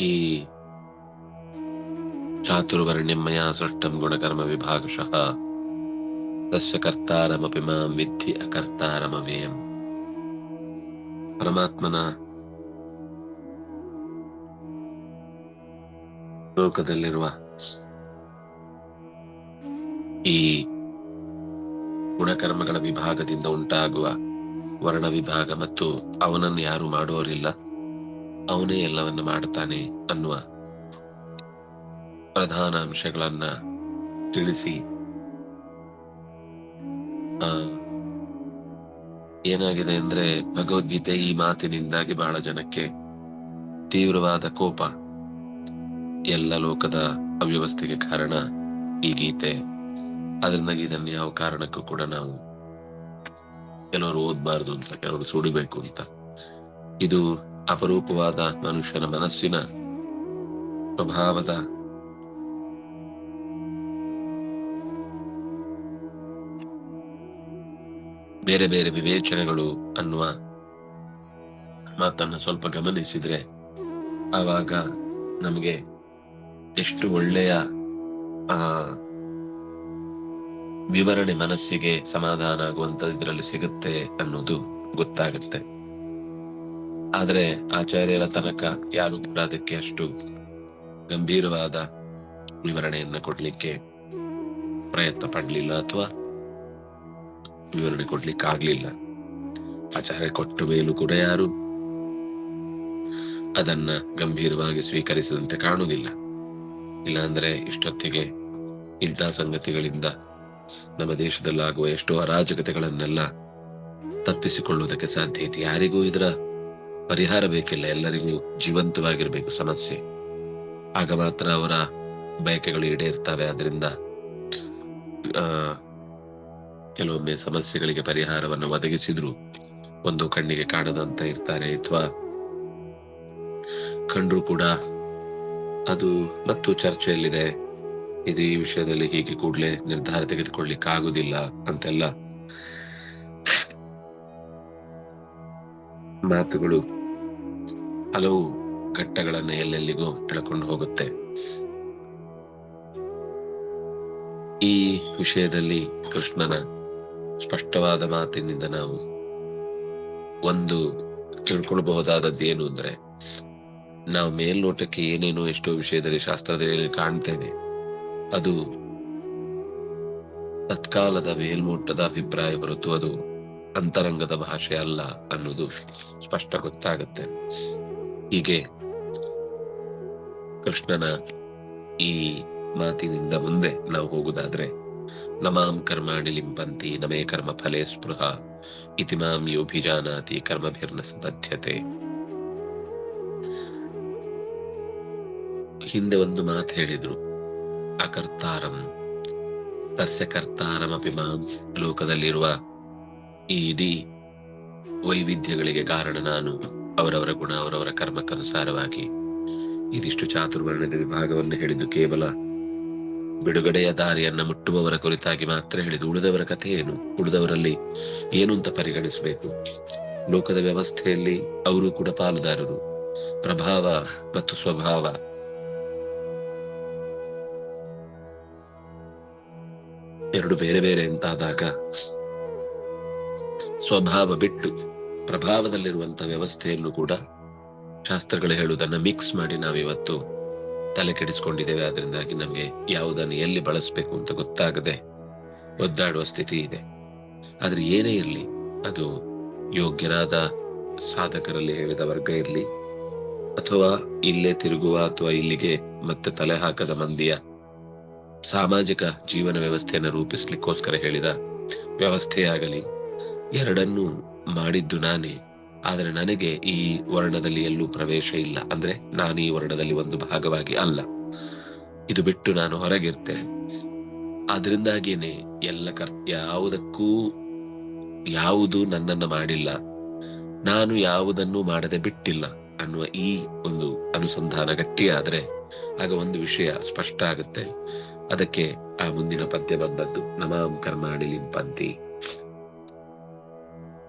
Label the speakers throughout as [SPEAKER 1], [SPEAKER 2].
[SPEAKER 1] ಈ ಚಾತುರ್ವರ್ಣ್ಯಮಯ ಸೃಷ್ಟಂ ಗುಣಕರ್ಮ ವಿಭಾಗಶಃ. ತಸ್ಯ ಕರ್ತಾರಮಪಿ ಮಾಂ ವಿದ್ಧಿ ಅಕರ್ತಾರಮವೇಯಂ ಪರಮಾತ್ಮನ ಲೋಕದಲ್ಲಿರುವ ಈ ಗುಣಕರ್ಮಗಳ ವಿಭಾಗದಿಂದ ಉಂಟಾಗುವ ವರ್ಣ ವಿಭಾಗ ಮತ್ತು ಅವನನ್ನು ಯಾರು ಮಾಡುವವರಿಲ್ಲ ಅವನೇ ಎಲ್ಲವನ್ನು ಮಾಡುತ್ತಾನೆ ಅನ್ನುವ ಪ್ರಧಾನ ಅಂಶಗಳನ್ನ ತಿಳಿಸಿ, ಆ, ಏನಾಗಿದೆ ಅಂದ್ರೆ ಭಗವದ್ಗೀತೆ ಈ ಮಾತಿನಿಂದಾಗಿ ಬಹಳ ಜನಕ್ಕೆ ತೀವ್ರವಾದ ಕೋಪ. ಎಲ್ಲ ಲೋಕದ ಅವ್ಯವಸ್ಥೆಗೆ ಕಾರಣ ಈ ಗೀತೆ. ಅದರಿಂದಾಗಿ ಇದನ್ನು ಯಾವ ಕಾರಣಕ್ಕೂ ಕೂಡ ನಾವು ಕೆಲವರು ಓದ್ಬಾರ್ದು ಅಂತ, ಕೆಲವರು ಸುಡಿಬೇಕು ಅಂತ. ಇದು ಅಪರೂಪವಾದ ಮನುಷ್ಯನ ಮನಸ್ಸಿನ ಸ್ವಭಾವದ ಬೇರೆ ಬೇರೆ ವಿವೇಚನೆಗಳು ಅನ್ನುವ ಮಾತನ್ನ ಸ್ವಲ್ಪ ಗಮನಿಸಿದ್ರೆ ಆವಾಗ ನಮಗೆ ಎಷ್ಟು ಒಳ್ಳೆಯ, ಆ, ವಿವರಣೆ ಮನಸ್ಸಿಗೆ ಸಮಾಧಾನ ಆಗುವಂತ ಇದರಲ್ಲಿ ಸಿಗುತ್ತೆ ಅನ್ನೋದು ಗೊತ್ತಾಗುತ್ತೆ. ಆದ್ರೆ ಆಚಾರ್ಯರ ತನಕ ಯಾರು ಕೂಡ ಅದಕ್ಕೆ ಅಷ್ಟು ಗಂಭೀರವಾದ ವಿವರಣೆಯನ್ನ ಕೊಡ್ಲಿಕ್ಕೆ ಪ್ರಯತ್ನ ಪಡ್ಲಿಲ್ಲ ಅಥವಾ ವಿವರಣೆ ಕೊಡ್ಲಿಕ್ಕೆ ಆಗ್ಲಿಲ್ಲ ಆಚಾರ್ಯ ಕೊಟ್ಟ ಮೇಲೂ ಕೂಡ ಯಾರು ಅದನ್ನ ಗಂಭೀರವಾಗಿ ಸ್ವೀಕರಿಸಿದಂತೆ ಕಾಣುವುದಿಲ್ಲ. ಇಲ್ಲಾಂದ್ರೆ ಇಷ್ಟೊತ್ತಿಗೆ ಇಂಥ ಸಂಗತಿಗಳಿಂದ ನಮ್ಮ ದೇಶದಲ್ಲಾಗುವ ಎಷ್ಟೋ ಅರಾಜಕತೆಗಳನ್ನೆಲ್ಲ ತಪ್ಪಿಸಿಕೊಳ್ಳುವುದಕ್ಕೆ ಸಾಧ್ಯ ಇದೆ ಯಾರಿಗೂ ಇದರ ಪರಿಹಾರ ಬೇಕಿಲ್ಲ, ಎಲ್ಲರಿಗೂ ಜೀವಂತವಾಗಿರ್ಬೇಕು ಸಮಸ್ಯೆ. ಆಗ ಮಾತ್ರ ಅವರ ಬಯಕೆಗಳು ಈಡೇರ್ತವೆ. ಅದರಿಂದ ಆ, ಕೆಲವೊಮ್ಮೆ ಸಮಸ್ಯೆಗಳಿಗೆ ಪರಿಹಾರವನ್ನು ಒದಗಿಸಿದ್ರು ಒಂದು ಕಣ್ಣಿಗೆ ಕಾಣದಂತ ಇರ್ತಾರೆ. ಅಥವಾ ಕಂಡ್ರು ಕೂಡ ಅದು ಮತ್ತು ಚರ್ಚೆಯಲ್ಲಿದೆ. ಇದು ಈ ವಿಷಯದಲ್ಲಿ ಹೀಗೆ ಕೂಡಲೇ ನಿರ್ಧಾರ ತೆಗೆದುಕೊಳ್ಳಿಕ್ಕೆ ಆಗುದಿಲ್ಲ ಅಂತೆಲ್ಲ ಮಾತುಗಳು ಹಲವು ಘಟ್ಟಗಳನ್ನು ಎಲ್ಲೆಲ್ಲಿಗೂ ಎಳ್ಕೊಂಡು ಹೋಗುತ್ತೆ. ಈ ವಿಷಯದಲ್ಲಿ ಕೃಷ್ಣನ ಸ್ಪಷ್ಟವಾದ ಮಾತಿನಿಂದ ನಾವು ಒಂದು ತಿಳ್ಕೊಳ್ಬಹುದಾದದ್ದು ಏನು ಅಂದ್ರೆ, ನಾವು ಮೇಲ್ನೋಟಕ್ಕೆ ಏನೇನೋ ಎಷ್ಟೋ ವಿಷಯದಲ್ಲಿ ಶಾಸ್ತ್ರದಲ್ಲಿ ಕಾಣ್ತೇವೆ, ಅದು ತತ್ಕಾಲದ ಮೇಲ್ಮೋಟದ ಅಭಿಪ್ರಾಯ ಹೊರತು ಅದು ಅಂತರಂಗದ ಭಾಷೆ ಅಲ್ಲ ಅನ್ನೋದು ಸ್ಪಷ್ಟ ಗೊತ್ತಾಗುತ್ತೆ. ಹೀಗೆ ಕೃಷ್ಣನ ಈ ಮಾತಿನಿಂದ ಮುಂದೆ ನಾವು ಹೋಗುದಾದ್ರೆ, ನಮಾಂ ಕರ್ಮಾಣಿ ಲಿಂಪಂತಿ ನಮೇ ಕರ್ಮ ಫಲೇ ಸ್ಪೃಹ, ಇತಿ ಮಾಂ ಯೋಭಿಜಾನಾತಿ, ಕರ್ಮಭಿರ್ನ ಸಬದ್ಧತೆ ಹಿಂದೆ ಒಂದು ಮಾತು ಹೇಳಿದ್ರು, ಅಕರ್ತಾರಂ, ತಸ್ಯ ಕರ್ತಾರಂ ಮಾಂ ಲೋಕದಲ್ಲಿರುವ ಈ ಇಡೀ ವೈವಿಧ್ಯಗಳಿಗೆ ಕಾರಣ ನಾನು. ಅವರವರ ಗುಣ, ಅವರವರ ಕರ್ಮಕ್ಕನುಸಾರವಾಗಿ ಇದಿಷ್ಟು ಚಾತುರ್ವರ್ಣದ ವಿಭಾಗವನ್ನು ಹೇಳಿದ್ದು ಕೇವಲ ಬಿಡುಗಡೆಯ ದಾರಿಯನ್ನ ಮುಟ್ಟುವವರ ಕುರಿತಾಗಿ ಮಾತ್ರ ಹೇಳಿದ್ದು, ಉಳಿದವರ ಕಥೆ ಏನು? ಉಳಿದವರಲ್ಲಿ ಏನು ಅಂತ ಪರಿಗಣಿಸಬೇಕು? ಲೋಕದ ವ್ಯವಸ್ಥೆಯಲ್ಲಿ ಅವರು ಕೂಡ ಪಾಲುದಾರರು. ಪ್ರಭಾವ ಮತ್ತು ಸ್ವಭಾವ. ಎರಡು ಬೇರೆ ಬೇರೆ ಅಂತಾದಾಗ ಸ್ವಭಾವ ಬಿಟ್ಟು ಪ್ರಭಾವದಲ್ಲಿರುವಂತಹ ವ್ಯವಸ್ಥೆಯನ್ನು ಕೂಡ ಶಾಸ್ತ್ರಗಳು ಹೇಳುವುದನ್ನು ಮಿಕ್ಸ್ ಮಾಡಿ ನಾವಿವತ್ತು ತಲೆ ಕೆಡಿಸ್ಕೊಂಡಿದ್ದೇವೆ. ಅದರಿಂದಾಗಿ ನಮಗೆ ಯಾವುದನ್ನು ಎಲ್ಲಿ ಬಳಸಬೇಕು ಅಂತ ಗೊತ್ತಾಗದೆ ಒದ್ದಾಡುವ ಸ್ಥಿತಿ ಇದೆ. ಆದರೆ ಏನೇ ಇರಲಿ, ಅದು ಯೋಗ್ಯರಾದ ಸಾಧಕರಲ್ಲಿ ಹೇಳಿದ ವರ್ಗ ಇರಲಿ, ಅಥವಾ ಇಲ್ಲೇ ತಿರುಗುವ ಅಥವಾ ಇಲ್ಲಿಗೆ ಮತ್ತೆ ತಲೆ ಹಾಕದ ಮಂದಿಯ ಸಾಮಾಜಿಕ ಜೀವನ ವ್ಯವಸ್ಥೆಯನ್ನು ರೂಪಿಸ್ಲಿಕ್ಕೋಸ್ಕರ ಹೇಳಿದ ವ್ಯವಸ್ಥೆಯಾಗಲಿ, ಎರಡನ್ನೂ ಮಾಡಿದ್ದು ನಾನೇ. ಆದರೆ ನನಗೆ ಈ ವರ್ಣದಲ್ಲಿ ಎಲ್ಲೂ ಪ್ರವೇಶ ಇಲ್ಲ. ಅಂದ್ರೆ ನಾನು ಈ ವರ್ಣದಲ್ಲಿ ಒಂದು ಭಾಗವಾಗಿ ಅಲ್ಲ. ಇದು ಬಿಟ್ಟು ನಾನು ಹೊರಗಿರ್ತೇನೆ. ಅದರಿಂದಾಗಿಯೇ ಎಲ್ಲ ಕರ್ ಯಾವುದಕ್ಕೂ ಯಾವುದು ನನ್ನನ್ನ ಮಾಡಿಲ್ಲ. ನಾನು ಯಾವುದನ್ನು ಮಾಡದೆ ಬಿಟ್ಟಿಲ್ಲ ಅನ್ನುವ ಈ ಒಂದು ಅನುಸಂಧಾನ ಗಟ್ಟಿಯಾದ್ರೆ ಆಗ ಒಂದು ವಿಷಯ ಸ್ಪಷ್ಟ ಆಗುತ್ತೆ. ಅದಕ್ಕೆ ಆ ಮುಂದಿನ ಪದ್ಯ ಬಂದದ್ದು ನಮಾಂ ಕರ್ಮಾಣಿ ಲಿಂಪಂತಿ.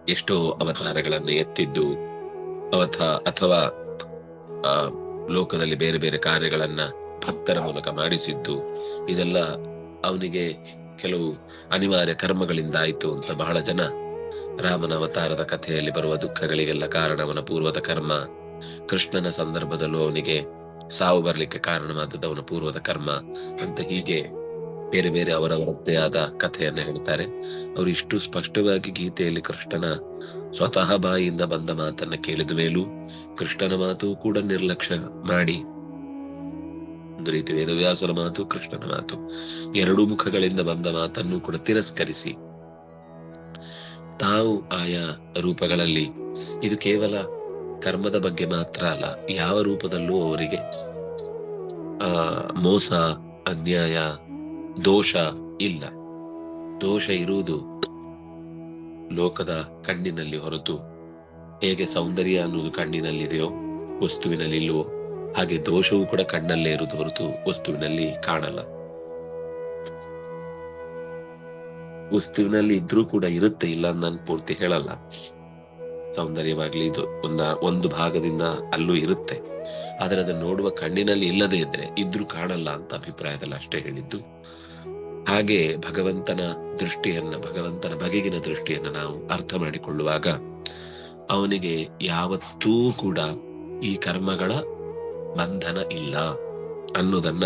[SPEAKER 1] ಎಷ್ಟೋ ಅವತಾರಗಳನ್ನು ಎತ್ತಿದ್ದು, ಅವಥ, ಅಥವಾ, ಆ, ಲೋಕದಲ್ಲಿ ಬೇರೆ ಬೇರೆ ಕಾರ್ಯಗಳನ್ನ ಭಕ್ತರ ಮೂಲಕ ಮಾಡಿಸಿದ್ದು, ಇದೆಲ್ಲ ಅವನಿಗೆ ಕೆಲವು ಅನಿವಾರ್ಯ ಕರ್ಮಗಳಿಂದ ಆಯಿತು ಅಂತ ಬಹಳ ಜನ ರಾಮನ ಅವತಾರದ ಕಥೆಯಲ್ಲಿ ಬರುವ ದುಃಖಗಳಿಗೆಲ್ಲ ಕಾರಣ ಅವನ ಪೂರ್ವದ ಕರ್ಮ, ಕೃಷ್ಣನ ಸಂದರ್ಭದಲ್ಲೂ ಅವನಿಗೆ ಸಾವು ಬರಲಿಕ್ಕೆ ಕಾರಣವಾದದ್ದು ಅವನ ಪೂರ್ವದ ಕರ್ಮ ಅಂತ ಹೀಗೆ ಬೇರೆ ಬೇರೆ ಅವರವರದ್ದೇ ಆದ ಕಥೆಯನ್ನು ಹೇಳ್ತಾರೆ. ಅವರು ಇಷ್ಟು ಸ್ಪಷ್ಟವಾಗಿ ಗೀತೆಯಲ್ಲಿ ಕೃಷ್ಣನ ಸ್ವತಃ ಬಾಯಿಯಿಂದ ಬಂದ ಮಾತನ್ನ ಕೇಳಿದ ಮೇಲೂ ಕೃಷ್ಣನ ಮಾತು ಕೂಡ ನಿರ್ಲಕ್ಷ್ಯ ಮಾಡಿ. ಒಂದು ರೀತಿ ವೇದವ್ಯಾಸರ ಮಾತು, ಕೃಷ್ಣನ ಮಾತು, ಎರಡೂ ಮುಖಗಳಿಂದ ಬಂದ ಮಾತನ್ನು ಕೂಡ ತಿರಸ್ಕರಿಸಿ. ತಾವು ಆಯಾ ರೂಪಗಳಲ್ಲಿ ಇದು ಕೇವಲ ಕರ್ಮದ ಬಗ್ಗೆ ಮಾತ್ರ ಅಲ್ಲ, ಯಾವ ರೂಪದಲ್ಲೂ ಅವರಿಗೆ, ಆ ಮೋಸ, ಅನ್ಯಾಯ ದೋಷ ಇಲ್ಲ. ದೋಷ ಇರುವುದು ಲೋಕದ ಕಣ್ಣಿನಲ್ಲಿ ಹೊರತು ಹೇಗೆ ಸೌಂದರ್ಯ ಅನ್ನೋದು ಕಣ್ಣಿನಲ್ಲಿದೆಯೋ ವಸ್ತುವಿನಲ್ಲಿ ಇಲ್ವೋ ಹಾಗೆ ದೋಷವೂ ಕೂಡ ಕಣ್ಣಲ್ಲೇ ಇರುವುದು ಹೊರತು ವಸ್ತುವಿನಲ್ಲಿ ಕಾಣಲ್ಲ. ವಸ್ತುವಿನಲ್ಲಿ ಇದ್ರೂ ಕೂಡ ಇರುತ್ತೆ ಇಲ್ಲ ಅಂತ ನಾನು ಪೂರ್ತಿ ಹೇಳಲ್ಲ. ಸೌಂದರ್ಯವಾಗ್ಲಿ ಇದು ಒಂದ, ಒಂದು ಭಾಗದಿಂದ ಅಲ್ಲೂ ಇರುತ್ತೆ. ಆದರೆ ಅದನ್ನ ನೋಡುವ ಕಣ್ಣಿನಲ್ಲಿ ಇಲ್ಲದೆ ಇದ್ರೆ ಇದ್ರೂ ಕಾಣಲ್ಲ ಅಂತ ಅಭಿಪ್ರಾಯದಲ್ಲಿ ಅಷ್ಟೇ ಹೇಳಿದ್ದು. ಹಾಗೆ ಭಗವಂತನ ದೃಷ್ಟಿಯನ್ನ, ಭಗವಂತನ ಬಗೆಗಿನ ದೃಷ್ಟಿಯನ್ನ ನಾವು ಅರ್ಥ ಮಾಡಿಕೊಳ್ಳುವಾಗ ಅವನಿಗೆ ಯಾವತ್ತೂ ಕೂಡ ಈ ಕರ್ಮಗಳ ಬಂಧನ ಇಲ್ಲ ಅನ್ನೋದನ್ನ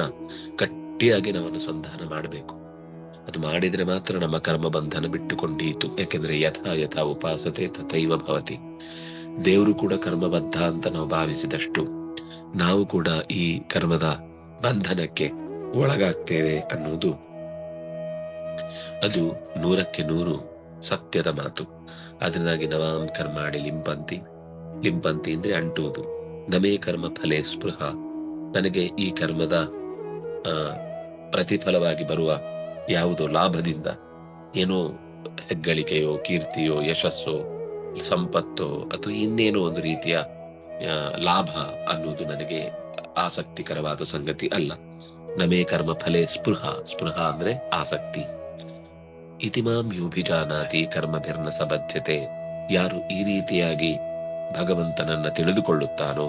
[SPEAKER 1] ಗಟ್ಟಿಯಾಗಿ ನಾವು ಅನುಸಂಧಾನ ಮಾಡಬೇಕು. ಅದು ಮಾಡಿದ್ರೆ ಮಾತ್ರ ನಮ್ಮ ಕರ್ಮ ಬಂಧನ ಬಿಟ್ಟುಕೊಂಡೀತು. ಯಾಕೆಂದ್ರೆ ಯಥಾ ಯಥಾ ಉಪಾಸತೆ ತಥೈವ ಭವತಿ. ದೇವರು ಕೂಡ ಕರ್ಮಬದ್ಧ ಅಂತ ನಾವು ಭಾವಿಸಿದಷ್ಟು ನಾವು ಕೂಡ ಈ ಕರ್ಮದ ಬಂಧನಕ್ಕೆ ಒಳಗಾಗ್ತೇವೆ ಅನ್ನುವುದು ಅದು ನೂರಕ್ಕೆ ನೂರು ಸತ್ಯದ ಮಾತು. ಅದರಿಂದಾಗಿ ನವಾಂ ಕರ್ಮಾಡಿ ಲಿಂಪಂತಿ. ಲಿಂಪಂತಿ ಅಂದ್ರೆ ಅಂಟುವುದು. ನಮೇ ಕರ್ಮ ಫಲೆ ಸ್ಪೃಹ. ನನಗೆ ಈ ಕರ್ಮದ ಪ್ರತಿಫಲವಾಗಿ ಬರುವ ಯಾವುದೋ ಲಾಭದಿಂದ? ಏನೋ ಹೆಗ್ಗಳಿಕೆಯೋ, ಕೀರ್ತಿಯೋ, ಯಶಸ್ಸೋ, ಸಂಪತ್ತೋ ಅಥವಾ ಇನ್ನೇನೋ ಒಂದು ರೀತಿಯ ಲಾಭ ಅನ್ನುವುದು ನನಗೆ ಆಸಕ್ತಿಕರವಾದ ಸಂಗತಿ ಅಲ್ಲ. ನಮೇ ಕರ್ಮ ಫಲೆ ಸ್ಪೃಹ. ಸ್ಪೃಹ ಅಂದ್ರೆ ಆಸಕ್ತಿ. ಇತಿಮಾಂ ಯುಭಿಜಾನಾತಿ ಕರ್ಮಭಿರ್ನ ಸಬದ್ಧತೆ ಯಾರು ಈ ರೀತಿಯಾಗಿ ಭಗವಂತನನ್ನ ತಿಳಿದುಕೊಳ್ಳುತ್ತಾನೋ,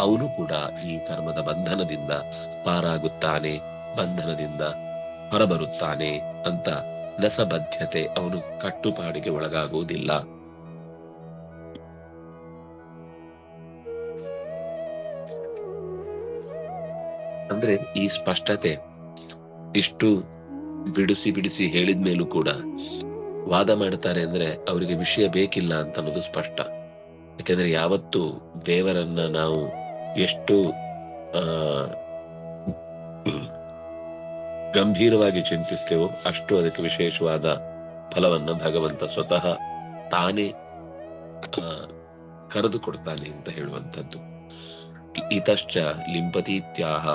[SPEAKER 1] ಅವನು ಕೂಡ ಈ ಕರ್ಮದ ಬಂಧನದಿಂದ ಪಾರಾಗುತ್ತಾನೆ, ಬಂಧನದಿಂದ ಹೊರಬರುತ್ತಾನೆ ಅಂತ ನಸಬದ್ಧತೆ ಅವನು ಕಟ್ಟುಪಾಡಿಗೆ ಒಳಗಾಗುವುದಿಲ್ಲ. ಅಂದ್ರೆ ಈ ಸ್ಪಷ್ಟತೆ ಇಷ್ಟು ಬಿಡಿಸಿ ಬಿಡಿಸಿ ಹೇಳಿದ ಮೇಲೂ ಕೂಡ ವಾದ ಮಾಡ್ತಾರೆ ಅಂದ್ರೆ ಅವರಿಗೆ ವಿಷಯ ಬೇಕಿಲ್ಲ ಅಂತ ಅನ್ನೋದು ಸ್ಪಷ್ಟ. ಯಾಕೆಂದ್ರೆ ಯಾವತ್ತು ದೇವರನ್ನ ನಾವು ಎಷ್ಟು ಗಂಭೀರವಾಗಿ ಚಿಂತಿಸ್ತೇವೋ ಅಷ್ಟು ಅದಕ್ಕೆ ವಿಶೇಷವಾದ ಫಲವನ್ನ ಭಗವಂತ ಸ್ವತಃ ತಾನೇ ಕರೆದು ಕೊಡ್ತಾನೆ ಅಂತ ಹೇಳುವಂಥದ್ದು. ಇತಶ್ಚ ಲಿಂಪತೀತ್ಯಾಹ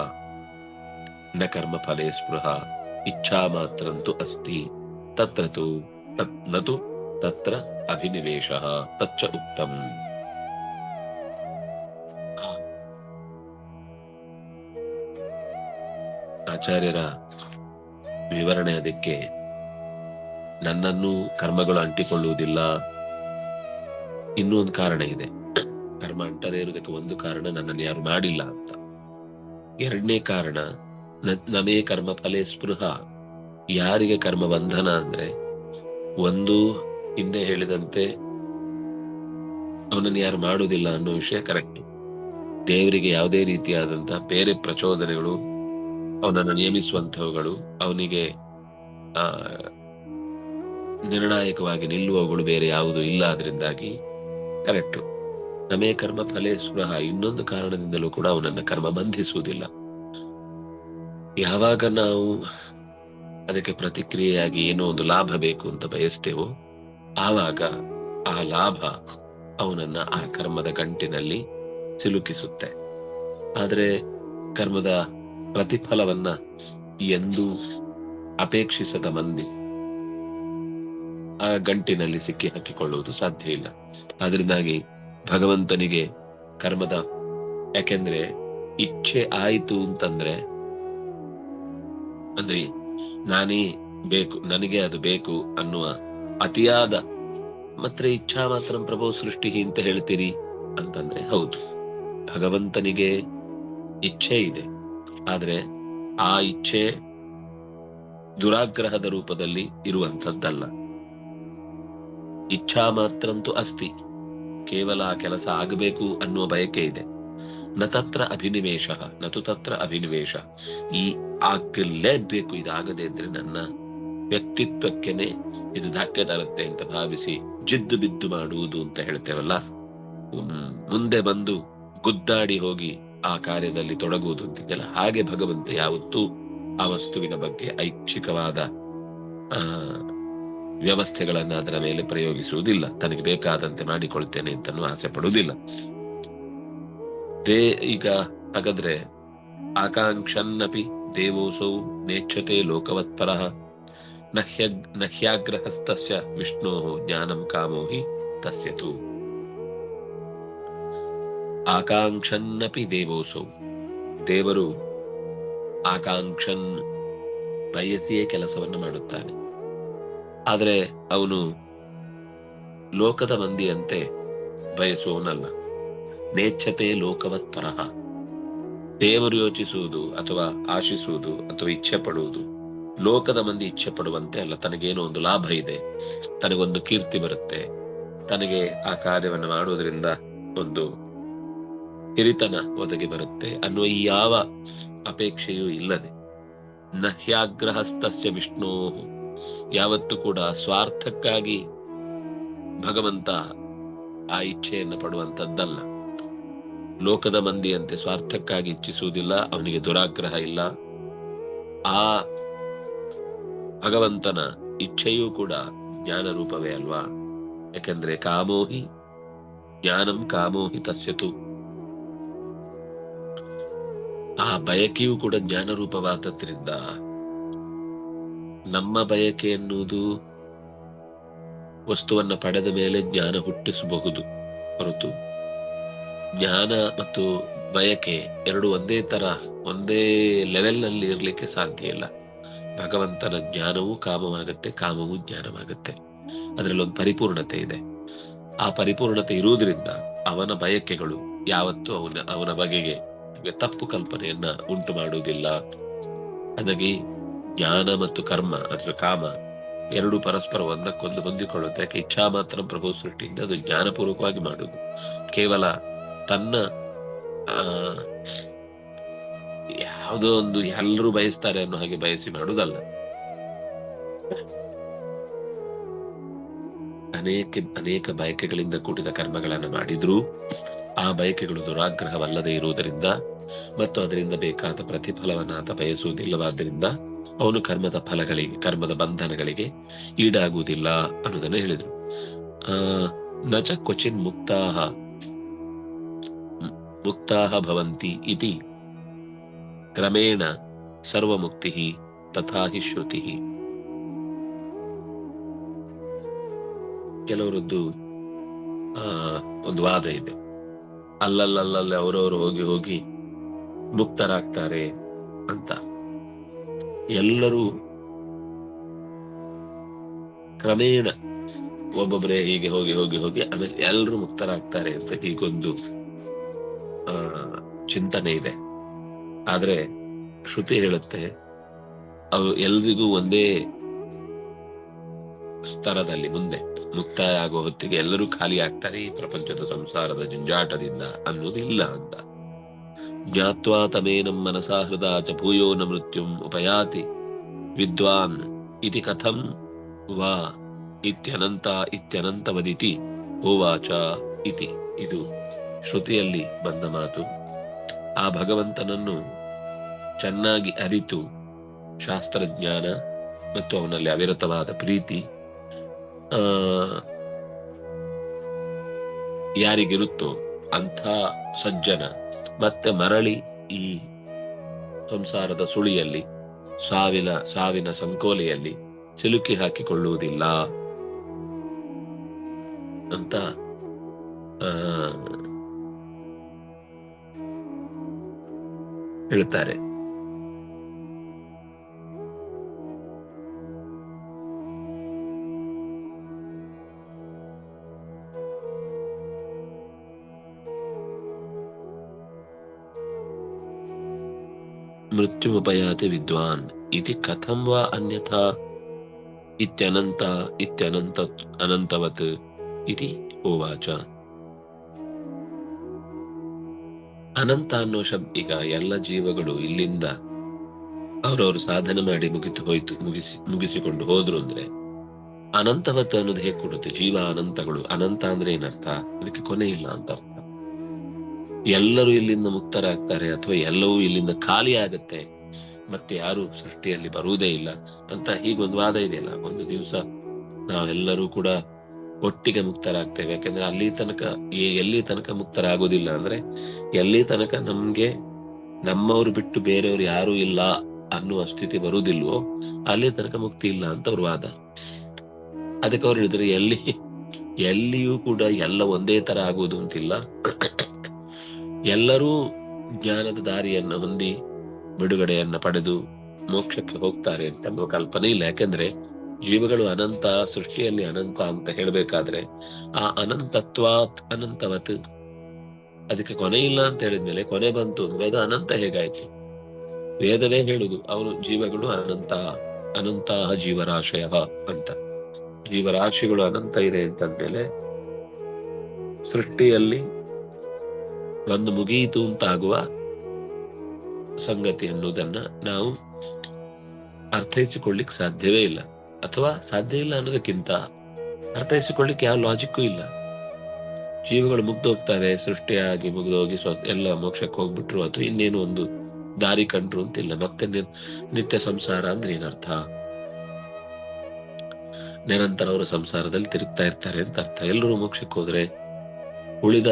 [SPEAKER 1] ನ ಕರ್ಮ ಫಲೇ ಸ್ಪೃಹ ಇಚ್ಛಾ ಮಾತ್ರಂತು ಅಸ್ತಿ. ತತ್ರ ತು ತತ್ರ ಅಭಿನಿವೇಶ, ತಚ್ಚ ಉತ್ತಮ. ಆಚಾರ್ಯರ ವಿವರಣೆ ಅದಕ್ಕೆ. ನನ್ನನ್ನು ಕರ್ಮಗಳು ಅಂಟಿಕೊಳ್ಳುವುದಿಲ್ಲ. ಇನ್ನೂ ಒಂದು ಕಾರಣ ಇದೆ. ಕರ್ಮ ಅಂಟದೇ ಇರುವುದಕ್ಕೆ ಒಂದು ಕಾರಣ ನನ್ನನ್ನು ಯಾರು ಮಾಡಿಲ್ಲ ಅಂತ. ಎರಡನೇ ಕಾರಣ ನಮೇ ಕರ್ಮ ಫಲೇ ಸ್ಪೃಹ. ಯಾರಿಗೆ ಕರ್ಮ ಬಂಧನ ಅಂದ್ರೆ ಒಂದು ಹಿಂದೆ ಹೇಳಿದಂತೆ ಅವನನ್ನು ಯಾರು ಮಾಡುವುದಿಲ್ಲ ಅನ್ನೋ ವಿಷಯ ಕರೆಕ್ಟ್. ದೇವರಿಗೆ ಯಾವುದೇ ರೀತಿಯಾದಂತಹ ಬೇರೆ ಪ್ರಚೋದನೆಗಳು, ಅವನನ್ನು ನಿಯಮಿಸುವಂತಹವುಗಳು ಅವನಿಗೆ, ಆ, ನಿರ್ಣಾಯಕವಾಗಿ ನಿಲ್ಲುವವುಗಳು ಬೇರೆ ಯಾವುದು ಇಲ್ಲ ಅದರಿಂದಾಗಿ ಕರೆಕ್ಟ್. ನಮೇ ಕರ್ಮ ಫಲೇ ಸ್ಪೃಹ. ಇನ್ನೊಂದು ಕಾರಣದಿಂದಲೂ ಕೂಡ ಅವನನ್ನು ಕರ್ಮ ಬಂಧಿಸುವುದಿಲ್ಲ. ಯಾವಾಗ ನಾವು ಅದಕ್ಕೆ ಪ್ರತಿಕ್ರಿಯೆಯಾಗಿ ಏನೋ ಒಂದು ಲಾಭ ಬೇಕು ಅಂತ ಬಯಸ್ತೇವೋ, ಆವಾಗ ಆ ಲಾಭ ಅವನನ್ನ ಆ ಕರ್ಮದ ಗಂಟಿನಲ್ಲಿ ಸಿಲುಕಿಸುತ್ತೆ. ಆದರೆ ಕರ್ಮದ ಪ್ರತಿಫಲವನ್ನ ಎಂದು ಅಪೇಕ್ಷಿಸದ ಮಂದಿ ಆ ಗಂಟಿನಲ್ಲಿ ಸಿಕ್ಕಿ ಹಾಕಿಕೊಳ್ಳುವುದು ಸಾಧ್ಯ ಇಲ್ಲ. ಅದರಿಂದಾಗಿ ಭಗವಂತನಿಗೆ ಕರ್ಮದ, ಯಾಕೆಂದ್ರೆ ಇಚ್ಛೆ ಆಯಿತು ಅಂತಂದ್ರೆ ಅಂದ್ರೆ, ನಾನೇ ಬೇಕು, ನನಗೆ ಅದು ಬೇಕು ಅನ್ನುವ ಅತಿಯಾದ ಮತ್ತೆ ಇಚ್ಛಾ ಮಾತ್ರ ಪ್ರಭೋ ಸೃಷ್ಟಿ ಅಂತ ಹೇಳ್ತೀರಿ ಅಂತಂದ್ರೆ ಹೌದು. ಭಗವಂತನಿಗೆ ಇಚ್ಛೆ ಇದೆ. ಆದ್ರೆ ಆ ಇಚ್ಛೆ ದುರಾಗ್ರಹದ ರೂಪದಲ್ಲಿ ಇರುವಂಥದ್ದಲ್ಲ. ಇಚ್ಛಾ ಮಾತ್ರಂತೂ ಅಸ್ತಿ. ಕೇವಲ ಆ ಕೆಲಸ ಆಗಬೇಕು ಅನ್ನುವ ಬಯಕೆ ಇದೆ. ನ ತತ್ರ ಅಭಿನಿವೇಶ ನತು ತತ್ರ ಅಭಿನಿವೇಶ. ಈ ಆಗಲೇಬೇಕು, ಇದಾಗದೆ ಇದ್ರೆ ನನ್ನ ವ್ಯಕ್ತಿತ್ವಕ್ಕೆನೆ ಇದು ಧಕ್ಕೆ ತರುತ್ತೆ ಅಂತ ಭಾವಿಸಿ ಜಿದ್ದು ಬಿದ್ದು ಮಾಡುವುದು ಅಂತ ಹೇಳ್ತೇವಲ್ಲ? ಮುಂದೆ ಬಂದು ಗುದ್ದಾಡಿ ಹೋಗಿ ಆ ಕಾರ್ಯದಲ್ಲಿ ತೊಡಗುವುದು ಅಂತಿದ್ದಲ್ಲ ಹಾಗೆ ಭಗವಂತ ಯಾವತ್ತೂ ಆ ವಸ್ತುವಿನ ಬಗ್ಗೆ ಐಚ್ಛಿಕವಾದ ವ್ಯವಸ್ಥೆಗಳನ್ನ ಅದರ ಮೇಲೆ ಪ್ರಯೋಗಿಸುವುದಿಲ್ಲ. ತನಗೆ ಬೇಕಾದಂತೆ ಮಾಡಿಕೊಳ್ತೇನೆ ಅಂತನೂ ಆಸೆ ಪಡುವುದಿಲ್ಲ. ದೇ ಈಗ ಹಾಗಾದ್ರೆ ಆಕಾಂಕ್ಷನ್ನಪಿ ದೇವೋಸೌ ನೇಚ್ಛತೆ ಲೋಕವತ್ಪರ ನಹ್ಯ ನಹ್ಯಾಗ್ರಹಸ್ತಸ್ಯ ವಿಷ್ಣೋ ಜ್ಞಾನಂ ಕಾಮೋಹಿ ತಸ್ಯತು. ಆಕಾಂಕ್ಷನ್ನಪಿ ದೇವೋಸೌ ದೇವರು ಆಕಾಂಕ್ಷನ್ ಬಯಸಿಯೇ ಕೆಲಸವನ್ನು ಮಾಡುತ್ತಾನೆ. ಆದರೆ ಅವನು ಲೋಕದ ಮಂದಿಯಂತೆ ಬಯಸುವವನಲ್ಲ. ನೇಚ್ಛತೆ ಲೋಕವತ್ ಪರಹ. ದೇವರು ಯೋಚಿಸುವುದು ಅಥವಾ ಆಶಿಸುವುದು ಅಥವಾ ಇಚ್ಛೆ ಪಡುವುದು ಲೋಕದ ಮಂದಿ ಇಚ್ಛೆ ಪಡುವಂತೆ ಅಲ್ಲ, ತನಗೇನೋ ಒಂದು ಲಾಭ ಇದೆ, ತನಗೊಂದು ಕೀರ್ತಿ ಬರುತ್ತೆ, ತನಗೆ ಆ ಕಾರ್ಯವನ್ನು ಮಾಡುವುದರಿಂದ ಒಂದು ಹಿರಿತನ ಒದಗಿ ಬರುತ್ತೆ ಅನ್ನುವ ಯಾವ ಅಪೇಕ್ಷೆಯೂ ಇಲ್ಲದೆ. ನಹ್ಯಾಗ್ರಹಸ್ತಸ್ಯ ವಿಷ್ಣೋ. ಯಾವತ್ತೂ ಕೂಡ ಸ್ವಾರ್ಥಕ್ಕಾಗಿ ಭಗವಂತ ಆ ಇಚ್ಛೆಯನ್ನು ಪಡುವಂತದ್ದಲ್ಲ ಲೋಕದ ಮಂದಿಯಂತೆ ಸ್ವಾರ್ಥಕ್ಕಾಗಿ ಇಚ್ಛಿಸುವುದಿಲ್ಲ, ಅವನಿಗೆ ದುರಾಗ್ರಹ ಇಲ್ಲ. ಆ ಭಗವಂತನ ಇಚ್ಛೆಯೂ ಕೂಡ ಜ್ಞಾನ ರೂಪವೇ ಅಲ್ವಾ? ಯಾಕೆಂದ್ರೆ ಕಾಮೋಹಿ, ಜ್ಞಾನಂ ಕಾಮೋಹಿ ತಸ್ಯತು. ಆ ಬಯಕೆಯೂ ಕೂಡ ಜ್ಞಾನ ರೂಪವಾದದ್ರಿಂದ ನಮ್ಮ ಬಯಕೆ ಎನ್ನುವುದು ವಸ್ತುವನ್ನು ಪಡೆದ ಮೇಲೆ ಜ್ಞಾನ ಹುಟ್ಟಿಸಬಹುದು ಹೊರತು. ಜ್ಞಾನ ಮತ್ತು ಬಯಕೆ ಎರಡು ಒಂದೇ ತರ, ಒಂದೇ ಲೆವೆಲ್ನಲ್ಲಿ ನಲ್ಲಿ ಇರ್ಲಿಕ್ಕೆ ಸಾಧ್ಯ ಇಲ್ಲ. ಭಗವಂತನ ಜ್ಞಾನವೂ ಕಾಮವಾಗತ್ತೆ, ಕಾಮವೂ ಜ್ಞಾನವಾಗತ್ತೆ. ಅದರಲ್ಲಿ ಒಂದು ಪರಿಪೂರ್ಣತೆ ಇದೆ. ಆ ಪರಿಪೂರ್ಣತೆ ಇರುವುದರಿಂದ ಅವನ ಬಯಕೆಗಳು ಯಾವತ್ತೂ ಅವನ ಅವನ ಬಗೆಗೆ ತಪ್ಪು ಕಲ್ಪನೆಯನ್ನ ಉಂಟು ಮಾಡುವುದಿಲ್ಲ. ಹಾಗಾಗಿ ಜ್ಞಾನ ಮತ್ತು ಕರ್ಮ ಅಥವಾ ಕಾಮ ಎರಡು ಪರಸ್ಪರ ಒಂದಕ್ಕೊಂದು ಹೊಂದಿಕೊಳ್ಳುತ್ತೆ ಯಾಕೆ ಇಚ್ಛಾ ಮಾತ್ರ ಪ್ರಭು ಸೃಷ್ಟಿಯಿಂದ ಅದು ಜ್ಞಾನಪೂರ್ವಕವಾಗಿ ಮಾಡುವುದು. ಕೇವಲ ತನ್ನ ಯಾವುದೋ ಒಂದು ಎಲ್ಲರೂ ಬಯಸ್ತಾರೆ ಅನ್ನೋ ಹಾಗೆ ಬಯಸಿ ಮಾಡುವುದಲ್ಲ. ಅನೇಕ ಅನೇಕ ಬಯಕೆಗಳಿಂದ ಕೂಡಿದ ಕರ್ಮಗಳನ್ನು ಮಾಡಿದ್ರೂ ಆ ಬಯಕೆಗಳು ದುರಾಗ್ರಹವಲ್ಲದೆ ಇರುವುದರಿಂದ ಮತ್ತು ಅದರಿಂದ ಬೇಕಾದ ಪ್ರತಿಫಲವನ್ನು ಆತ ಬಯಸುವುದಿಲ್ಲವಾದ್ದರಿಂದ ಅವನು ಕರ್ಮದ ಫಲಗಳಿಗೆ, ಕರ್ಮದ ಬಂಧನಗಳಿಗೆ ಈಡಾಗುವುದಿಲ್ಲ ಅನ್ನೋದನ್ನು ಹೇಳಿದರು. ಆ, ನಚ ಕ್ವಚಿನ್ ಮುಕ್ತಾಹ ಮುಕ್ತಾಹ ಭವಂತಿ ಇತಿ. ಕ್ರಮೇಣ ಸರ್ವಮುಕ್ತಿ ತಥಾ ಹಿ ಶ್ರುತಿ. ಕೆಲವರದ್ದು ಒಂದು ವಾದ ಇದೆ. ಅಲ್ಲಲ್ಲಲ್ಲಲ್ಲಿ ಅವರವರು ಹೋಗಿ ಹೋಗಿ ಮುಕ್ತರಾಗ್ತಾರೆ ಅಂತ. ಎಲ್ಲರೂ ಕ್ರಮೇಣ ಒಬ್ಬೊಬ್ಬರೇ ಹೀಗೆ ಹೋಗಿ ಹೋಗಿ ಹೋಗಿ ಆಮೇಲೆ ಎಲ್ಲರೂ ಮುಕ್ತರಾಗ್ತಾರೆ ಅಂತ ಹೀಗೊಂದು ಚಿಂತನೆ ಇದೆ. ಆದ್ರೆ ಶ್ರುತಿ ಹೇಳುತ್ತೆ, ಅವು ಎಲ್ರಿಗೂ ಒಂದೇ ಸ್ತರದಲ್ಲಿ ಮುಂದೆ ಮುಕ್ತಾಯ ಆಗೋ ಹೊತ್ತಿಗೆ ಎಲ್ಲರೂ ಖಾಲಿ ಆಗ್ತಾರೆ, ಈ ಪ್ರಪಂಚದ ಸಂಸಾರದ ಜಂಜಾಟದಿಂದ ಅನ್ನೋದಿಲ್ಲ ಅಂತ. ಜ್ಞಾತ್ವಾ ತಮೇನಂ ಮನಸಾ ಹೃದಾ ಚ ಭೂಯೋ ನ ಮೃತ್ಯುಂ ಉಪಯಾತಿ. ವಿದ್ವಾನ್ ಇತಿ ಕಥಂ ವಾ ಇತ್ಯನಂತ ಇತ್ಯನಂತವದಿತಿ ಹೋವಾಚ ಇತಿ. ಇದು ಶ್ರುತಿಯಲ್ಲಿ ಬಂದ ಮಾತು, ಆ ಭಗವಂತನನ್ನು ಚೆನ್ನಾಗಿ ಅರಿತು ಶಾಸ್ತ್ರಜ್ಞಾನ ಮತ್ತು ಅವನಲ್ಲಿ ಅವಿರತವಾದ ಪ್ರೀತಿ, ಆ, ಯಾರಿಗಿರುತ್ತೋ ಅಂಥ ಸಜ್ಜನ ಮತ್ತೆ ಮರಳಿ ಈ ಸಂಸಾರದ ಸುಳಿಯಲ್ಲಿ, ಸಾವಿನ ಸಾವಿನ ಸಂಕೋಲೆಯಲ್ಲಿ ಸಿಲುಕಿ ಹಾಕಿಕೊಳ್ಳುವುದಿಲ್ಲ ಅಂತ ಆ ಹೇಳ್ತಾರೆ ಮೃತ್ಯುಮುಪಯಾತಿ ವಿದ್ವಾನ್. ಇತಿ ಕಥಂ ವಾ ಅನ್ಯಥಾ. ಇತ್ಯನಂತ ಇತ್ಯನಂತ ಅನಂತವತ್. ಇತಿ ಉವಾಚ ಅನಂತ ಅನ್ನೋ ಶಬ್ದ ಈಗ ಎಲ್ಲ ಜೀವಗಳು ಇಲ್ಲಿಂದ ಅವ್ರವ್ರು ಸಾಧನೆ ಮಾಡಿ ಮುಗಿತು ಹೋಯ್ತು, ಮುಗಿಸಿ, ಮುಗಿಸಿಕೊಂಡು ಹೋದ್ರು ಅಂದ್ರೆ ಅನಂತವತ್ತು ಅನ್ನೋದು ಹೇಗೆ ಕೊಡುತ್ತೆ? ಜೀವ ಅನಂತಗಳು, ಅನಂತ ಅಂದ್ರೆ ಏನರ್ಥ? ಅದಕ್ಕೆ ಕೊನೆ ಇಲ್ಲ ಅಂತ ಅರ್ಥ. ಎಲ್ಲರೂ ಇಲ್ಲಿಂದ ಮುಕ್ತರಾಗ್ತಾರೆ ಅಥವಾ ಎಲ್ಲವೂ ಇಲ್ಲಿಂದ ಖಾಲಿ ಆಗತ್ತೆ, ಮತ್ತೆ ಯಾರು ಸೃಷ್ಟಿಯಲ್ಲಿ ಬರುವುದೇ ಇಲ್ಲ ಅಂತ ಹೀಗೊಂದು ವಾದ ಇದೆಯಲ್ಲ? ಒಂದು ದಿವಸ ನಾವೆಲ್ಲರೂ ಕೂಡ ಒಟ್ಟಿಗೆ ಮುಕ್ತರಾಗ್ತೇವೆ. ಯಾಕಂದ್ರೆ ಅಲ್ಲಿ ತನಕ ಎಲ್ಲಿ ತನಕ ಮುಕ್ತರಾಗೋದಿಲ್ಲ ಅಂದ್ರೆ ಎಲ್ಲಿ ತನಕ ನಮ್ಗೆ ನಮ್ಮವ್ರು ಬಿಟ್ಟು ಬೇರೆಯವ್ರು ಯಾರು ಇಲ್ಲ ಅನ್ನುವ ಸ್ಥಿತಿ ಬರುವುದಿಲ್ವೋ ಅಲ್ಲಿ ತನಕ ಮುಕ್ತಿ ಇಲ್ಲ ಅಂತ ಅವ್ರ ವಾದ. ಅದಕ್ಕೆ ಅವ್ರು ಹೇಳಿದ್ರೆ, ಎಲ್ಲಿ, ಎಲ್ಲಿಯೂ ಕೂಡ ಎಲ್ಲ ಒಂದೇ ತರ ಆಗುವುದು ಅಂತಿಲ್ಲ. ಎಲ್ಲರೂ ಜ್ಞಾನದ ದಾರಿಯನ್ನ ಹೊಂದಿ ಬಿಡುಗಡೆಯನ್ನ ಪಡೆದು ಮೋಕ್ಷಕ್ಕೆ ಹೋಗ್ತಾರೆ ಅಂತ ಕಲ್ಪನೆ ಇಲ್ಲ. ಯಾಕೆಂದ್ರೆ ಜೀವಗಳು ಅನಂತ, ಸೃಷ್ಟಿಯಲ್ಲಿ ಅನಂತ ಅಂತ ಹೇಳ್ಬೇಕಾದ್ರೆ ಆ ಅನಂತತ್ವಾತ್ ಅನಂತವತ್. ಅದಕ್ಕೆ ಕೊನೆ ಇಲ್ಲ ಅಂತ ಹೇಳಿದ್ಮೇಲೆ ಕೊನೆ ಬಂತು ವೇದ ಅನಂತ ಹೇಗಾಯ್ತು? ವೇದವೇ ಹೇಳುದು, ಅವನು ಜೀವಗಳು ಅನಂತ ಅನಂತ ಜೀವರಾಶಯ ಅಂತ. ಜೀವರಾಶಿಗಳು ಅನಂತ ಇದೆ ಅಂತಂದ್ಮೇಲೆ ಸೃಷ್ಟಿಯಲ್ಲಿ ಒಂದು ಮುಗಿಯಿತು ಅಂತ ಆಗುವ ಸಂಗತಿ ಅನ್ನೋದನ್ನ ನಾವು ಅರ್ಥೈಸಿಕೊಳ್ಳಿಕ್ ಸಾಧ್ಯವೇ ಇಲ್ಲ. ಅಥವಾ ಸಾಧ್ಯ ಇಲ್ಲ ಅನ್ನೋದಕ್ಕಿಂತ ಅರ್ಥೈಸಿಕೊಳ್ಳಿಕ್ಕೆ ಯಾವ ಲಾಜಿಕ್ಕೂ ಇಲ್ಲ. ಜೀವಗಳು ಹೋಗ್ತಾರೆ ಸೃಷ್ಟಿಯಾಗಿ ಮುಗ್ದೋಗಿ ಸ್ವ, ಎಲ್ಲ ಮೋಕ್ಷಕ್ಕೆ ಹೋಗ್ಬಿಟ್ರು ಅಥವಾ ಇನ್ನೇನು ಒಂದು ದಾರಿ ಕಂಡ್ರು ಅಂತಿಲ್ಲ. ಮತ್ತೆ ನಿತ್ಯ ಸಂಸಾರ ಅಂದ್ರೆ ಏನರ್ಥ? ನಿರಂತರ ಅವರು ಸಂಸಾರದಲ್ಲಿ ತಿರುಗ್ತಾ ಇರ್ತಾರೆ ಅಂತ ಅರ್ಥ. ಎಲ್ಲರೂ ಮೋಕ್ಷಕ್ಕೆ ಹೋದ್ರೆ ಉಳಿದ,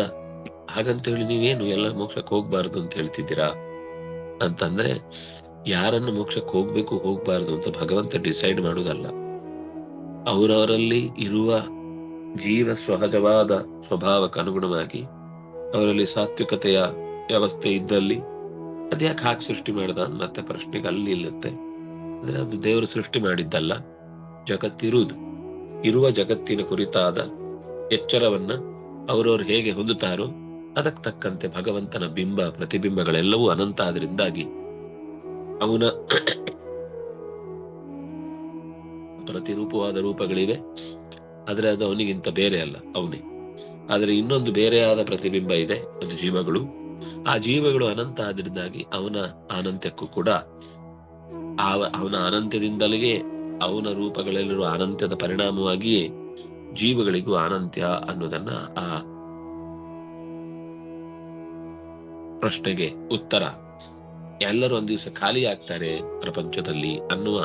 [SPEAKER 1] ಹಾಗಂತ ಹೇಳಿ ನೀವೇನು ಎಲ್ಲ ಮೋಕ್ಷಕ್ಕೆ ಹೋಗ್ಬಾರ್ದು ಅಂತ ಹೇಳ್ತಿದ್ದೀರಾ? ಅಂತಂದ್ರೆ ಯಾರನ್ನು ಮೋಕ್ಷಕ್ಕೆ ಹೋಗ್ಬೇಕು, ಹೋಗ್ಬಾರ್ದು ಅಂತ ಭಗವಂತ ಡಿಸೈಡ್ ಮಾಡುವುದಲ್ಲ. ಅವರವರಲ್ಲಿ ಇರುವ ಜೀವ ಸಹಜವಾದ ಸ್ವಭಾವಕ್ಕೆ ಅನುಗುಣವಾಗಿ ಅವರಲ್ಲಿ ಸಾತ್ವಿಕತೆಯ ವ್ಯವಸ್ಥೆ ಇದ್ದಲ್ಲಿ ಅದ್ಯಾಕೆ ಹಾಕಿ ಸೃಷ್ಟಿ ಮಾಡ್ದ ಮತ್ತೆ ಪ್ರಶ್ನೆಗೆ ಅಲ್ಲಿ ಇಲ್ಲತ್ತೆ ಅಂದ್ರೆ ಅದು ದೇವರು ಸೃಷ್ಟಿ ಮಾಡಿದ್ದಲ್ಲ, ಜಗತ್ತಿರುವುದು. ಇರುವ ಜಗತ್ತಿನ ಕುರಿತಾದ ಎಚ್ಚರವನ್ನ ಅವರವ್ರು ಹೇಗೆ ಹೊಂದುತ್ತಾರೋ ಅದಕ್ಕೆ ತಕ್ಕಂತೆ ಭಗವಂತನ ಬಿಂಬ, ಪ್ರತಿಬಿಂಬಗಳೆಲ್ಲವೂ ಅನಂತ ಆದ್ರಿಂದಾಗಿ ಅವನ ಪ್ರತಿರೂಪವಾದ ರೂಪಗಳಿವೆ. ಆದರೆ ಅದು ಅವನಿಗಿಂತ ಬೇರೆ ಅಲ್ಲ, ಅವನೇ. ಆದರೆ ಇನ್ನೊಂದು ಬೇರೆಯಾದ ಪ್ರತಿಬಿಂಬ ಇದೆ ಅದು ಜೀವಗಳು. ಆ ಜೀವಗಳು ಅನಂತ ಆದ್ರಿಂದಾಗಿ ಅವನ ಅನಂತ್ಯಕ್ಕೂ ಕೂಡ ಅವನ ಅನಂತ್ಯದಿಂದಲೇ ಅವನ ರೂಪಗಳೆಲ್ಲರೂ ಅನಂತ್ಯದ ಪರಿಣಾಮವಾಗಿಯೇ ಜೀವಗಳಿಗೂ ಅನಂತ್ಯ ಅನ್ನೋದನ್ನ ಆ ಪ್ರಶ್ನೆಗೆ ಉತ್ತರ ಎಲ್ಲರೂ ಒಂದ್ ದಿವಸ ಖಾಲಿ ಆಗ್ತಾರೆ ಪ್ರಪಂಚದಲ್ಲಿ ಅನ್ನುವ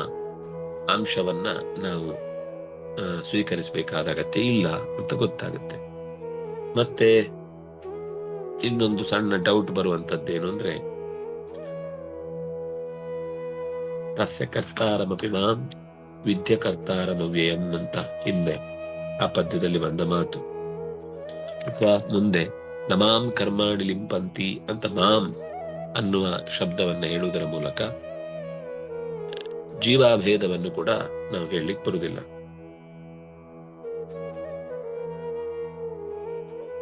[SPEAKER 1] ಅಂಶವನ್ನ ನಾವು ಸ್ವೀಕರಿಸಬೇಕಾದ ಅಗತ್ಯ ಇಲ್ಲ ಅಂತ ಗೊತ್ತಾಗುತ್ತೆ. ಮತ್ತೆ ಇನ್ನೊಂದು ಸಣ್ಣ ಡೌಟ್ ಬರುವಂತದ್ದೇನು ಅಂದ್ರೆ, ತಸ್ಯ ಕರ್ತಾರಮಪಿ ಮಾಂ ವಿದ್ಯ ಕರ್ತಾರಮವ್ಯಯಂ ಅಂತ ಹಿಂದೆ ಆ ಪದ್ಯದಲ್ಲಿ ಬಂದ ಮಾತು. ಅಥವಾ ಮುಂದೆ ನಮಾಂ ಕರ್ಮಾಣಿ ಲಿಂಪಂತಿ ಅಂತ ಮಾಂ ಅನ್ನುವ ಶಬ್ದವನ್ನು ಹೇಳುವುದರ ಮೂಲಕ ಜೀವಾಭೇದವನ್ನು ಕೂಡ ನಾವು ಹೇಳಲಿಕ್ಕೆ ಬರುವುದಿಲ್ಲ.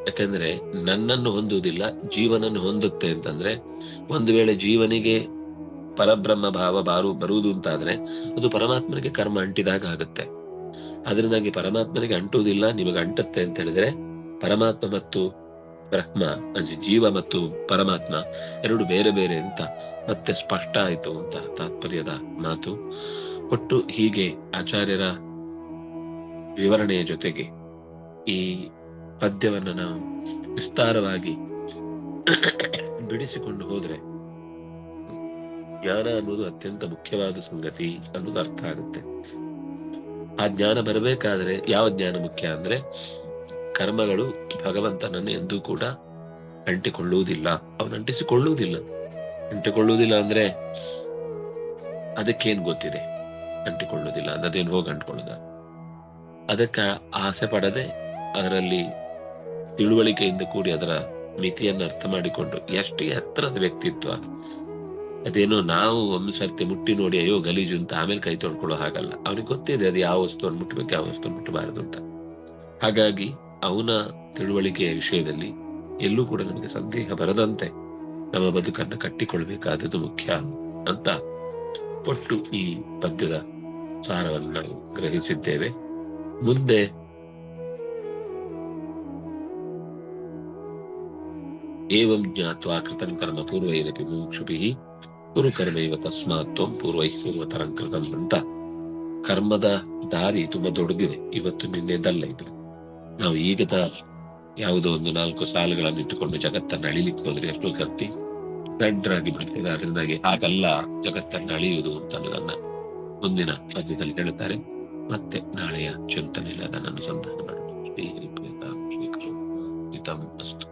[SPEAKER 1] ಯಾಕಂದ್ರೆ ನನ್ನನ್ನು ಹೊಂದುವುದಿಲ್ಲ, ಜೀವನನ್ನು ಹೊಂದುತ್ತೆ ಅಂತಂದ್ರೆ ಒಂದು ವೇಳೆ ಜೀವನಿಗೆ ಪರಬ್ರಹ್ಮ ಭಾವ ಬಾರು, ಬರುವುದು ಅಂತಾದ್ರೆ ಅದು ಪರಮಾತ್ಮನಿಗೆ ಕರ್ಮ ಅಂಟಿದಾಗ ಆಗುತ್ತೆ. ಅದರಿಂದಾಗಿ ಪರಮಾತ್ಮನಿಗೆ ಅಂಟುವುದಿಲ್ಲ, ನಿಮಗೆ ಅಂಟುತ್ತೆ ಅಂತ ಹೇಳಿದ್ರೆ ಪರಮಾತ್ಮ ಮತ್ತು ಬ್ರಹ್ಮ ಜೀವ ಮತ್ತು ಪರಮಾತ್ಮ, ಎರಡು ಬೇರೆ ಬೇರೆ ಅಂತ ಮತ್ತೆ ಸ್ಪಷ್ಟ ಆಯಿತು ಅಂತ ತಾತ್ಪರ್ಯದ ಮಾತು. ಒಟ್ಟು ಹೀಗೆ ಆಚಾರ್ಯರ ವಿವರಣೆಯ ಜೊತೆಗೆ ಈ ಪದ್ಯವನ್ನು ನಾವು ವಿಸ್ತಾರವಾಗಿ ಬಿಡಿಸಿಕೊಂಡು ಹೋದ್ರೆ ಜ್ಞಾನ ಅನ್ನೋದು ಅತ್ಯಂತ ಮುಖ್ಯವಾದ ಸಂಗತಿ ಅನ್ನೋದು ಅರ್ಥ ಆಗುತ್ತೆ. ಆ ಜ್ಞಾನ ಬರಬೇಕಾದ್ರೆ ಯಾವ ಜ್ಞಾನ ಮುಖ್ಯ ಅಂದ್ರೆ ಕರ್ಮಗಳು ಭಗವಂತನನ್ನು ಎಂದೂ ಕೂಡ ಅಂಟಿಕೊಳ್ಳುವುದಿಲ್ಲ. ಅವನು ಅಂಟಿಸಿಕೊಳ್ಳುವುದಿಲ್ಲ. ಅಂಟಿಕೊಳ್ಳುವುದಿಲ್ಲ ಅಂದ್ರೆ ಅದಕ್ಕೇನ್ ಗೊತ್ತಿದೆ? ಅಂಟಿಕೊಳ್ಳುವುದಿಲ್ಲ. ಅದೇನು ಹೋಗಿ ಅಂಟ್ಕೊಳ್ಳುದ? ಅದಕ್ಕೆ ಆಸೆ ಪಡದೆ ಅದರಲ್ಲಿ ತಿಳುವಳಿಕೆಯಿಂದ ಕೂಡಿ ಅದರ ಮಿತಿಯನ್ನು ಅರ್ಥ ಮಾಡಿಕೊಂಡು ಎಷ್ಟೇ ಹತ್ತಿರದ ವ್ಯಕ್ತಿತ್ವ, ಅದೇನೋ ನಾವು ಒಂದು ಸರ್ತಿ ಮುಟ್ಟಿ ನೋಡಿ, ಅಯ್ಯೋ ಗಲೀಜು ಅಂತ ಆಮೇಲೆ ಕೈ ತೊಳ್ಕೊಳ್ಳೋ ಹಾಗಲ್ಲ. ಅವನಿಗೆ ಗೊತ್ತಿದೆ ಅದು ಯಾವ ವಸ್ತುವನ್ನು ಮುಟ್ಟಬೇಕು ಯಾವ ವಸ್ತು ಮುಟ್ಟಬಾರದು ಅಂತ. ಹಾಗಾಗಿ ಅವನ ತಿಳುವಳಿಕೆಯ ವಿಷಯದಲ್ಲಿ ಎಲ್ಲೂ ಕೂಡ ನಮಗೆ ಸಂದೇಹ ಬರದಂತೆ ನಮ್ಮ ಬದುಕನ್ನು ಕಟ್ಟಿಕೊಳ್ಬೇಕಾದದ್ದು ಮುಖ್ಯ ಅಂತ ಒಟ್ಟು ಈ ಪದ್ಯದ ಸಾರವನ್ನು ನಾವು ಗ್ರಹಿಸಿದ್ದೇವೆ. ಮುಂದೆ ಏವಂ ಜ್ಞಾತ್ವಾ ಕೃತಂ ಕರ್ಮ ಪೂರ್ವೈರಪಿ ಮುಕ್ಷುಭಿ ಕುರುಕರ್ಮೈವ ತಸ್ಮಾತ್ ತ್ವಂ ಪೂರ್ವೈ ಪೂರ್ವತರಂ ಅಂತ. ಕರ್ಮದ ದಾರಿ ತುಂಬಾ ದೊಡ್ಡದಿದೆ. ಇವತ್ತು ನಿನ್ನೆದಲ್ಲ ಇದು. ನಾವು ಈಗದ ಯಾವುದೋ ಒಂದು ನಾಲ್ಕು ಸಾಲುಗಳನ್ನು ಇಟ್ಟುಕೊಂಡು ಜಗತ್ತನ್ನು ಅಳಿಲಿಕ್ಕೆ ಹೋದ್ರೆ ಎಷ್ಟೋ ಸರ್ತಿ ದಡ್ಡರಾಗಿ ಬಿಡ್ತೇವೆ. ಅದರಿಂದಾಗಿ ಹಾಗಲ್ಲ, ಜಗತ್ತನ್ನು ಅಳಿಯುವುದು ಅಂತ ನನ್ನ ಮುಂದಿನ ಪದ್ಯದಲ್ಲಿ ಹೇಳುತ್ತಾರೆ. ಮತ್ತೆ ನಾಳೆಯ ಚಿಂತನೆಯಲ್ಲಿ ಅದನ್ನು ಸಂಧಾನ ಮಾಡೋಣ. ಶ್ರೀ ಅಸ್ತು.